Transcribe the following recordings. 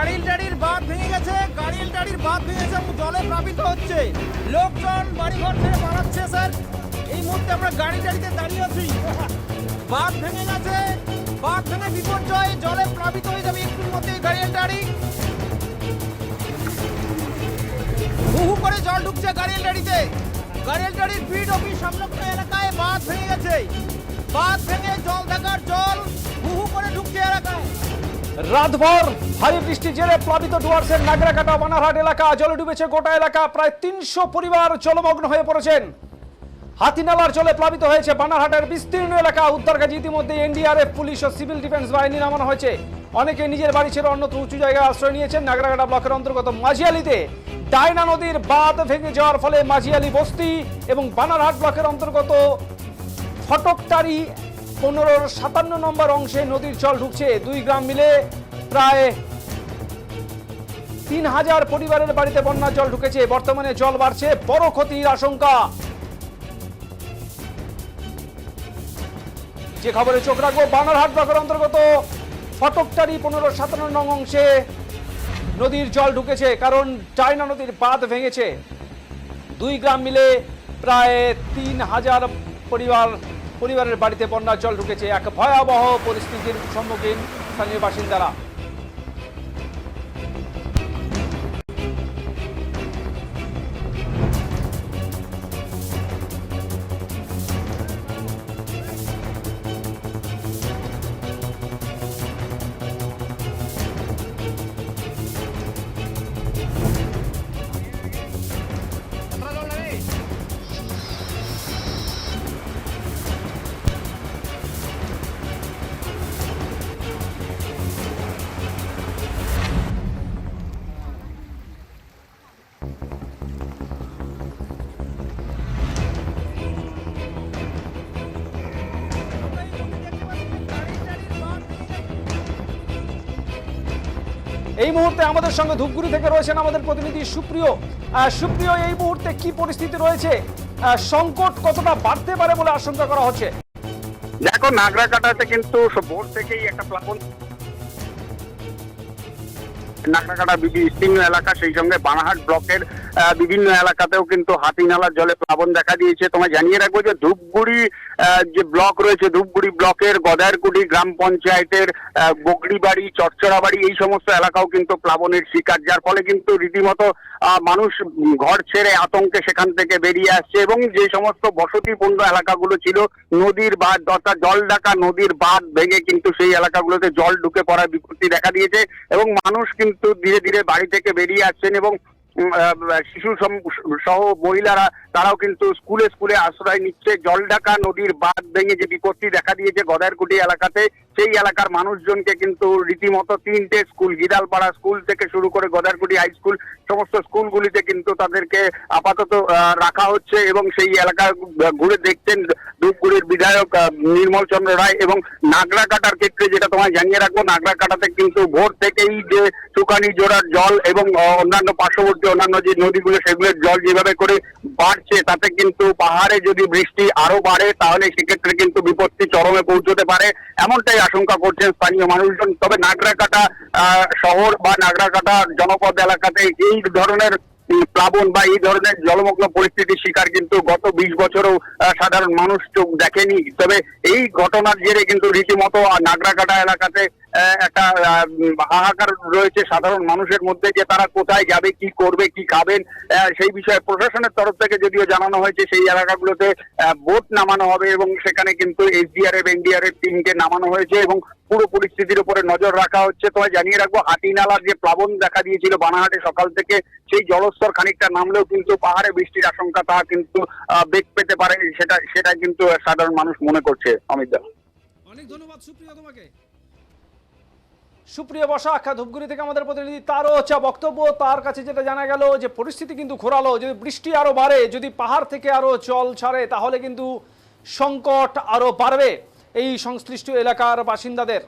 গাড়ির টাড়ির বাঁধ ভেঙে গেছে, গাড়ির টাড়ির বাঁধ ভেঙে গেছে জলে প্লাবিত হচ্ছে। লোকজন বাড়িঘর ছেড়ে পালাচ্ছে, স্যার। এই মুহূর্তে আমরা গাড়ি টাড়িতে দাঁড়িয়ে আছি। বাঁধ ভেঙে গেছে, বাঁধ ভেঙে বিপর্যয়, জলে প্লাবিত হয়ে যাবে একটুর মধ্যে গাড়ির টাড়ি হু হু করে জল ঢুকছে গাড়ির গাড়িতে। গাড়ির টাড়ির ফিড অফিস সংলগ্ন এলাকায় বাঁধ ভেঙে গেছে। বাঁধ ভেঙে জল থাকার জল হু হু করে ঢুকছে এলাকায়। রাতভর ভারী বৃষ্টির জেরে প্লাবিত ডুয়ার্সের নাগরাকাটা বানারহাট এলাকা, জলে ডুবেছে গোটা এলাকা, প্রায় তিনশো পরিবার জলমগ্ন হয়ে পড়েছেন। হাতিনালার জলে প্লাবিত হয়েছে বানারহাটের বিস্তীর্ণ এলাকা উদ্ধার কাজে ইতিমধ্যে এনডিআরএফ, পুলিশ ও সিভিল ডিফেন্স বাহিনী নামানো হয়েছে। অনেকে নিজের বাড়ি ছেড়ে অন্যত্র উঁচু জায়গায় আশ্রয় নিয়েছেন। নাগরাকাটা ব্লকের অন্তর্গত মাঝিয়ালিতে ডায়না নদীর বাঁধ ভেঙে যাওয়ার ফলে মাঝিয়ালি বস্তি এবং বানারহাট ব্লকের অন্তর্গত ফটকটারি পনেরোর সাতান্ন নম্বর অংশে নদীর জল ঢুকছে। দুই গ্রাম মিলে প্রায় তিন হাজার পরিবারের বাড়িতে বন্যার জল ঢুকেছে। বর্তমানে জল বাড়ছে, বড় ক্ষতির আশঙ্কা। যে খবরে চোখ রাখব, বানারহাট ব্লকের অন্তর্গত ফটকটারি পনেরো সাতান্ন নং অংশে নদীর জল ঢুকেছে, কারণ চায়না নদীর বাঁধ ভেঙেছে। দুই গ্রাম মিলে প্রায় তিন হাজার পরিবার পরিবারের বাড়িতে বন্যার জল ঢুকেছে। এক ভয়াবহ পরিস্থিতির সম্মুখীন স্থানীয় বাসিন্দারা। এই মুহূর্তে আমাদের সঙ্গে ধূপগুড়ি থেকে রয়েছেন আমাদের প্রতিনিধি সুপ্রিয়। সুপ্রিয়, এই মুহূর্তে কি পরিস্থিতি রয়েছে? সংকট কতটা বাড়তে পারে বলে আশঙ্কা করা হচ্ছে? দেখো, নাগরাকাটাতে কিন্তু সব ভোর থেকেই একটা প্লাবন নাগরাকাটা বিস্তীর্ণ এলাকা সেই সঙ্গে বানাহাট ব্লকের বিভিন্ন এলাকাতেও কিন্তু হাতি নালার জলে প্লাবন দেখা দিয়েছে। তোমায় জানিয়ে রাখব যে ধূপগুড়ি যে ব্লক রয়েছে ধূপগুড়ি ব্লকের গদারকুটি গ্রাম পঞ্চায়েতের আহ, বগড়িবাড়ি চচ্চড়াবাড়ি এই সমস্ত এলাকাও কিন্তু প্লাবনের শিকার। যার ফলে কিন্তু রীতিমতো মানুষ ঘর ছেড়ে আতঙ্কে সেখান থেকে বেরিয়ে আসছে এবং যে সমস্ত বসতিপূর্ণ এলাকাগুলো ছিল নদীর বাঁধ অর্থাৎ জল ডাকা নদীর বাঁধ ভেঙে কিন্তু সেই এলাকাগুলোতে জল ঢুকে পড়ার বিপত্তি দেখা দিয়েছে এবং মানুষ কিন্তু ধীরে ধীরে বাড়ি থেকে বেরিয়ে আসছেন এবং শিশু সহ মহিলারা, তারাও কিন্তু স্কুলে স্কুলে আশ্রয় নিচ্ছে। জলঢাকা নদীর বাঁধ ভেঙে যে বিপত্তি দেখা দিয়েছে গদারকুটি এলাকাতে, সেই এলাকার মানুষজনকে কিন্তু রীতিমতো তিনটে স্কুল, গিদালপাড়া স্কুল থেকে শুরু করে গদারকুটি হাই স্কুল, সমস্ত স্কুলগুলিতে কিন্তু তাদেরকে আপাতত রাখা হচ্ছে এবং সেই এলাকা ঘুরে দেখছেন ধূপগুড়ির বিধায়ক নির্মল চন্দ্র রায় এবং নাগরা কাটার ক্ষেত্রে যেটা তোমায় জানিয়ে রাখব নাগরা কাটাতে কিন্তু ভোর থেকেই যে সুকানি জোড়ার জল এবং অন্যান্য পার্শ্ববর্তী অন্যান্য যে নদীগুলো, সেগুলোর জল যেভাবে করে বাড়ছে, তাতে কিন্তু পাহাড়ে যদি বৃষ্টি আরও বাড়ে, তাহলে সেক্ষেত্রে কিন্তু বিপত্তি চরমে পৌঁছতে পারে। এমনটাই আশঙ্কা করছেন স্থানীয় মানুষজন। তবে নাগরাকাটা শহর বা নাগরাকাটা জনপদ এলাকাতে এই ধরনের প্লাবন বা এই ধরনের জলমগ্ন পরিস্থিতির শিকার কিন্তু গত বিশ বছরও সাধারণ মানুষ চোখ দেখেনি। তবে এই ঘটনার জেরে কিন্তু রীতিমতো নাগরাকাটা এলাকাতে একটা হাহাকার রয়েছে সাধারণ মানুষের মধ্যে যে তারা কোথায় যাবে, কি করবে, কি খাবেন সেই বিষয়ে প্রশাসনের তরফ থেকে যদিও জানানো হয়েছে, সেই এলাকাগুলোতে বোট নামানো হবে এবং সেখানে কিন্তু এসডিআরএফ এনডিআরএফ টিমকে নামানো হয়েছে এবং পুরো পরিস্থিতির উপরে নজর রাখা হচ্ছে। তোমায় জানিয়ে রাখব, হাতিনালার যে প্লাবন দেখা দিয়েছিল বানাহাটে সকাল থেকে, সেই জলস্তর খানিকটা নামলেও কিন্তু পাহাড়ে বৃষ্টির আশঙ্কা তা কিন্তু বেগ পেতে পারে, সেটা সেটা কিন্তু সাধারণ মানুষ মনে করছে, অমিত দা। অনেক ধন্যবাদ, সুপ্রিয় তোমাকে। সুপ্রিয় বসা, আখ্যা ধূপগুড়ি থেকে আমাদের প্রতিনিধি তারও হচ্ছে বক্তব্য। তার কাছে যেটা জানা গেল যে, পরিস্থিতি কিন্তু ঘোরালো। যদি বৃষ্টি আরও বাড়ে, যদি পাহাড় থেকে আরও জল ছাড়ে, তাহলে কিন্তু সংকট আরও বাড়বে। এই সংশ্লিষ্ট এলাকার বাসিন্দাদের।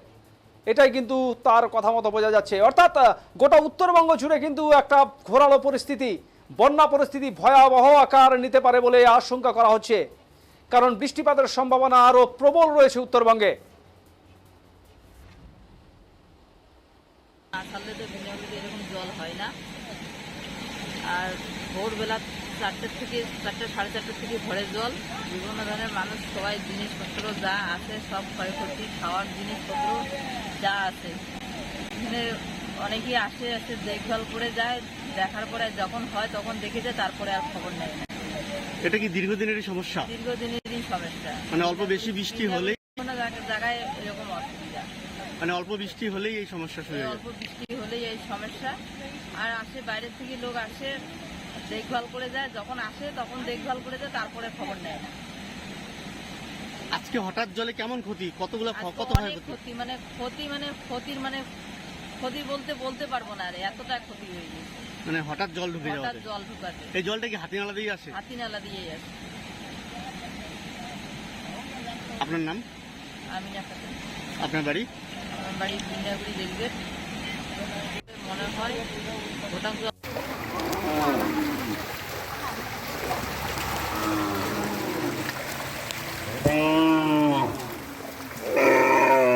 এটাই কিন্তু তার কথা মতো বোঝা যাচ্ছে। অর্থাৎ গোটা উত্তরবঙ্গ জুড়ে কিন্তু একটা ঘোরালো পরিস্থিতি, বন্যা পরিস্থিতি, ভয়াবহ আকার নিতে পারে বলে আশঙ্কা করা হচ্ছে। কারণ বৃষ্টিপাতের সম্ভাবনা আরও প্রবল রয়েছে উত্তরবঙ্গে। আর ভোরবেলা চারটের থেকে চারটে সাড়ে চারটের থেকে ভরে জল। বিভিন্ন ধরনের মানুষ সবাই জিনিসপত্র যা আছে সব ক্ষয়ক্ষতি খাওয়ার জিনিসপত্র যা আছে। এখানে অনেকেই আসে আসে দেখভাল করে যায় দেখার পরে যখন হয় তখন দেখে যায় তারপরে আর খবর নেয় এটা কি দীর্ঘদিনেরই সমস্যা? দীর্ঘদিনেরই সমস্যা। মানে অল্প বেশি বৃষ্টি হলেই কোনো জায়গায় এরকম অসুবিধা। মানে অল্প বৃষ্টি হলেই এই সমস্যা শুরু অল্প বৃষ্টি হলেই এই সমস্যা। আর আসে বাইরের থেকে লোক আসে দেখভাল করে যায় যখন আসে তখন দেখভাল করে যায় তারপরে খবর নেয়। না আজকে হঠাৎ জলে কেমন ক্ষতি? কতগুলো কত ক্ষতি? মানে ক্ষতি মানে ক্ষতির মানে ক্ষতি বলতে বলতে পারব না আর এতটা ক্ষতি হয়ে গেছে মানে হঠাৎ জল ঢুকে হঠাৎ জল ঢুকাতে। এই জলটা কি হাতি নালা দিয়ে আসে? হাতি নালা দিয়েই আসে। আপনার নাম? আমি আপনার বাড়ি? আমার বাড়ি বিন্দাগুড়ি রেলগেট মনে হয় ওটা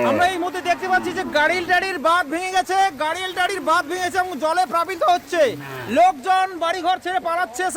আমরা এই মুহূর্তে দেখতে পাচ্ছি যে গাড়িল টাড়ির বাঁধ ভেঙে গেছে গাড়িল টাড়ির বাঁধ ভেঙেছে এবং জলে প্লাবিত হচ্ছে। লোকজন বাড়িঘর ছেড়ে পালাচ্ছে।